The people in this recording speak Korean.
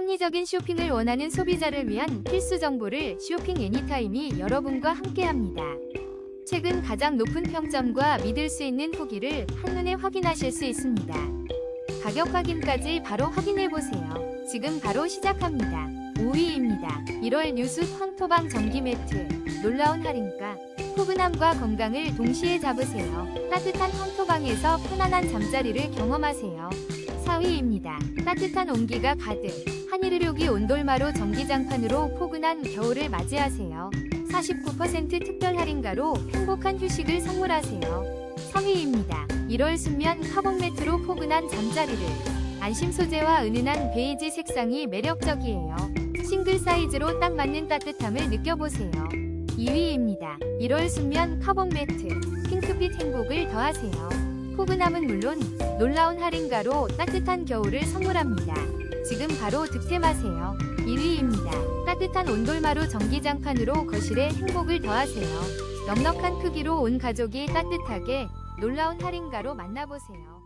합리적인 쇼핑을 원하는 소비자를 위한 필수 정보를 쇼핑 애니타임이 여러분과 함께합니다. 최근 가장 높은 평점과 믿을 수 있는 후기를 한눈에 확인하실 수 있습니다. 가격 확인까지 바로 확인해 보세요. 지금 바로 시작합니다. 5위입니다. 1월 뉴스 황토방 전기 매트. 놀라운 할인가. 포근함과 건강을 동시에 잡으세요. 따뜻한 황토방에서 편안한 잠자리를 경험하세요. 4위입니다. 따뜻한 온기가 가득. 한일의료기 온돌마루 전기장판으로 포근한 겨울을 맞이하세요. 49% 특별 할인가로 행복한 휴식을 선물하세요. 3위입니다. 1월 순면 카본 매트로 포근한 잠자리를. 안심 소재와 은은한 베이지 색상이 매력적이에요. 싱글 사이즈로 딱 맞는 따뜻함을 느껴보세요. 2위입니다. 1월 순면 카본 매트, 핑크빛 행복을 더하세요. 포근함은 물론 놀라운 할인가로 따뜻한 겨울을 선물합니다. 지금 바로 득템하세요. 1위입니다. 따뜻한 온돌마루 전기장판으로 거실에 행복을 더하세요. 넉넉한 크기로 온 가족이 따뜻하게 놀라운 할인가로 만나보세요.